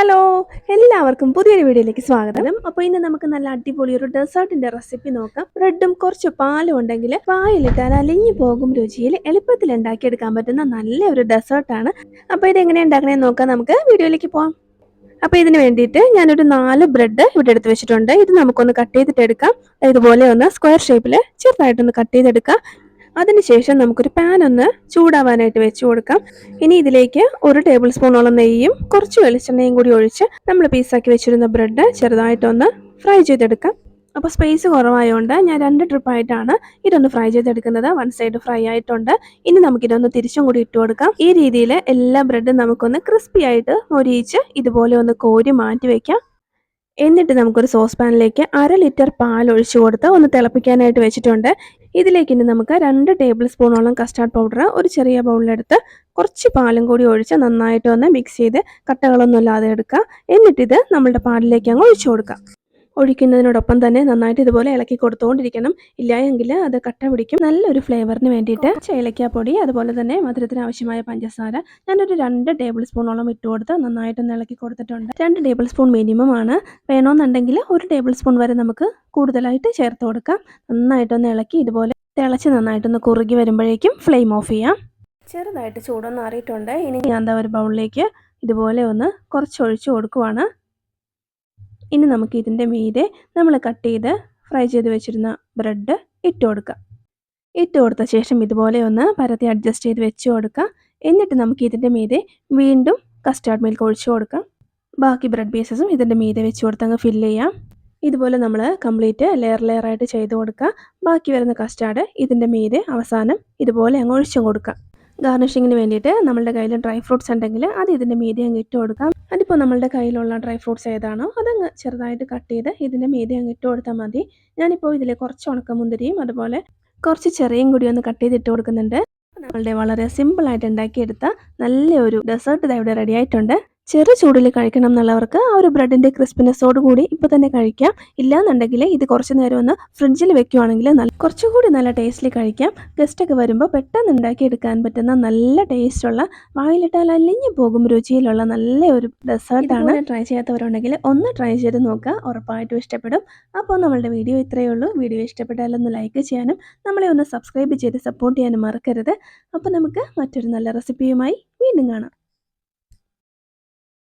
Hello എല്ലാവർക്കും പുതിയൊരു വീഡിയോയിലേക്ക് സ്വാഗതം. അപ്പോൾ ഇന്ന് നമുക്ക് നല്ല അടിപൊളി ഒരു ഡെസേർട്ടിന്റെ റെസിപ്പി നോക്കാം. ബ്രെഡും കുറച്ച് പാലും ഉണ്ടെങ്കിൽ പായലിട്ടാൽ അലിഞ്ഞു പോകും രുചിയിൽ എളുപ്പത്തിൽ ഉണ്ടാക്കിയെടുക്കാൻ പറ്റുന്ന നല്ല ഒരു ഡെസേർട്ടാണ്. അപ്പോൾ ഇത് എങ്ങനെ ഉണ്ടാക്കണേന്ന് നോക്കാം നമുക്ക്. വീഡിയോയിലേക്ക് പോവാം. അപ്പോൾ ഇതിന് വേണ്ടിയിട്ട് ഞാനൊരു നാല് ബ്രെഡ് ഇവിടെ എടുത്ത് വെച്ചിട്ടുണ്ട്. ഇത് നമുക്കൊന്ന് കട്ട് ചെയ്തിട്ട് എടുക്കാം ഇതുപോലെ ഒന്ന് സ്ക്വയർ ഷേപ്പിൽ ചെറുതായിട്ടൊന്ന് കട്ട് ചെയ്തെടുക്കാം. അതിനുശേഷം നമുക്കൊരു പാൻ ഒന്ന് ചൂടാവാനായിട്ട് വെച്ച് കൊടുക്കാം. ഇനി ഇതിലേക്ക് ഒരു ടേബിൾ സ്പൂണോളം നെയ്യും കുറച്ച് വെളിച്ചെണ്ണയും കൂടി ഒഴിച്ച് നമ്മൾ പീസാക്കി വെച്ചിരുന്ന ബ്രെഡ് ചെറുതായിട്ടൊന്ന് ഫ്രൈ ചെയ്തെടുക്കാം. അപ്പോൾ സ്പേസ് കുറവായതുകൊണ്ട് ഞാൻ രണ്ട് ട്രിപ്പായിട്ടാണ് ഇതൊന്ന് ഫ്രൈ ചെയ്തെടുക്കുന്നത്. വൺ സൈഡ് ഫ്രൈ ആയിട്ടുണ്ട്. ഇനി നമുക്കിതൊന്ന് തിരിച്ചും കൂടി ഇട്ട് കൊടുക്കാം. ഈ രീതിയിൽ എല്ലാ ബ്രെഡും നമുക്കൊന്ന് ക്രിസ്പി ആയിട്ട് മൊരിയിച്ച് ഇതുപോലെ ഒന്ന് കോരി മാറ്റി വെക്കാം. എന്നിട്ട് നമുക്കൊരു സോസ് പാനിലേക്ക് അര ലിറ്റർ പാൽ ഒഴിച്ചു കൊടുത്ത് ഒന്ന് തിളപ്പിക്കാനായിട്ട് വെച്ചിട്ടുണ്ട്. ഇതിലേക്ക് ഇനി നമുക്ക് രണ്ട് ടേബിൾ സ്പൂണോളം കസ്റ്റാർഡ് പൗഡർ ഒരു ചെറിയ ബൗളിലെടുത്ത് കുറച്ച് പാലും കൂടി ഒഴിച്ച് നന്നായിട്ട് ഒന്ന് മിക്സ് ചെയ്ത് കട്ടകളൊന്നും ഇല്ലാതെ എടുക്കുക. എന്നിട്ടിത് നമ്മളുടെ പാലിലേക്ക് അങ്ങ് ഒഴിച്ചു കൊടുക്കാം ഒഴിക്കുന്നതിനോടൊപ്പം തന്നെ നന്നായിട്ട് ഇതുപോലെ ഇളക്കി കൊടുത്തുകൊണ്ടിരിക്കണം ഇല്ല എങ്കിൽ അത് കട്ട പിടിക്കും. നല്ലൊരു ഫ്ലേവറിന് വേണ്ടിയിട്ട് ഏലക്കാപ്പൊടി അതുപോലെ തന്നെ മധുരത്തിന് ആവശ്യമായ പഞ്ചസാര ഞാനൊരു രണ്ട് ടേബിൾ സ്പൂണോളം ഇട്ട് കൊടുത്ത് നന്നായിട്ടൊന്ന് ഇളക്കി കൊടുത്തിട്ടുണ്ട്. രണ്ട് ടേബിൾ സ്പൂൺ മിനിമം ആണ്. വേണമെന്നുണ്ടെങ്കിൽ ഒരു ടേബിൾ സ്പൂൺ വരെ നമുക്ക് കൂടുതലായിട്ട് ചേർത്ത് കൊടുക്കാം. നന്നായിട്ടൊന്ന് ഇളക്കി ഇതുപോലെ തിളച്ച് നന്നായിട്ടൊന്ന് കുറുകി വരുമ്പോഴേക്കും ഫ്ലെയിം ഓഫ് ചെയ്യാം. ചെറുതായിട്ട് ചൂടൊന്ന് അറിയിട്ടുണ്ട് ഇനി ഞാൻ എന്താ ഒരു ബൗളിലേക്ക് ഇതുപോലെ ഒന്ന് കുറച്ച് ഒഴിച്ചു കൊടുക്കുവാണ്. ഇനി നമുക്ക് ഇതിന്റെ മീതെ നമ്മൾ കട്ട് ചെയ്ത് ഫ്രൈ ചെയ്ത് വെച്ചിരുന്ന ബ്രെഡ് ഇട്ട് കൊടുക്കാം. ഇട്ട് കൊടുത്ത ശേഷം ഇതുപോലെ ഒന്ന് പരത്തി അഡ്ജസ്റ്റ് ചെയ്ത് വെച്ച് കൊടുക്കാം. എന്നിട്ട് നമുക്ക് ഇതിന്റെ മീതെ വീണ്ടും കസ്റ്റാർഡ് മിൽക്ക് ഒഴിച്ചു കൊടുക്കാം. ബാക്കി ബ്രെഡ് പീസസും ഇതിന്റെ മീതെ വെച്ച് കൊടുത്ത് അങ്ങ് ഫില്ല് ചെയ്യാം. ഇതുപോലെ നമ്മൾ കംപ്ലീറ്റ് ലെയർ ലെയർ ആയിട്ട് ചെയ്ത് കൊടുക്കുക ബാക്കി വരുന്ന കസ്റ്റാർഡ് ഇതിന്റെ മീതെ അവസാനം ഇതുപോലെ അങ്ങ് ഒഴിച്ചും കൊടുക്കാം. ഗാർണിഷിങ്ങിന് വേണ്ടിയിട്ട് നമ്മളുടെ കയ്യിൽ ഡ്രൈ ഫ്രൂട്ട്സ് ഉണ്ടെങ്കിൽ അത് ഇതിന്റെ മീതി അങ്ങ് ഇട്ട് കൊടുക്കാം. അതിപ്പോൾ നമ്മളുടെ കയ്യിലുള്ള ഡ്രൈ ഫ്രൂട്ട്സ് ഏതാണോ അതങ്ങ് ചെറുതായിട്ട് കട്ട് ചെയ്ത് ഇതിന്റെ മീതി അങ്ങ് ഇട്ട് കൊടുത്താൽ മതി. ഞാനിപ്പോൾ ഇതിൽ കുറച്ച് ഉണക്കമുന്തിരിയും അതുപോലെ കുറച്ച് ചെറിയും കൂടി ഒന്ന് കട്ട് ചെയ്ത് ഇട്ട് കൊടുക്കുന്നുണ്ട്. നമ്മളുടെ വളരെ സിമ്പിളായിട്ട് ഉണ്ടാക്കിയെടുത്ത നല്ലൊരു ഡെസേർട്ട് ഇതാ ഇവിടെ റെഡി ആയിട്ടുണ്ട്. ചെറു ചൂടിൽ കഴിക്കണം എന്നുള്ളവർക്ക് ആ ഒരു ബ്രെഡിന്റെ ക്രിസ്പിനെസ്സോട് കൂടി ഇപ്പോൾ തന്നെ കഴിക്കാം. ഇല്ലാന്നുണ്ടെങ്കിൽ ഇത് കുറച്ച് നേരം ഒന്ന് ഫ്രിഡ്ജിൽ വെക്കുവാണെങ്കിൽ നല്ല കുറച്ചുകൂടി നല്ല ടേസ്റ്റിൽ കഴിക്കാം. ഗസ്റ്റൊക്കെ വരുമ്പോൾ പെട്ടെന്ന് ഉണ്ടാക്കിയെടുക്കാൻ പറ്റുന്ന നല്ല ടേസ്റ്റുള്ള വായിലിട്ടാൽ അലിഞ്ഞു പോകും രുചിയിലുള്ള നല്ല ഒരു ഡെസേർട്ടാണ് ട്രൈ ചെയ്യാത്തവരുണ്ടെങ്കിൽ ഒന്ന് ട്രൈ ചെയ്ത് നോക്കുക. ഉറപ്പായിട്ടും ഇഷ്ടപ്പെടും. അപ്പോൾ നമ്മളുടെ വീഡിയോ ഇത്രയേ ഉള്ളൂ. വീഡിയോ ഇഷ്ടപ്പെട്ടാൽ ഒന്ന് ലൈക്ക് ചെയ്യാനും നമ്മളെ ഒന്ന് സബ്സ്ക്രൈബ് ചെയ്ത് സപ്പോർട്ട് ചെയ്യാനും മറക്കരുത്. അപ്പോൾ നമുക്ക് മറ്റൊരു നല്ല റെസിപ്പിയുമായി വീണ്ടും കാണാം.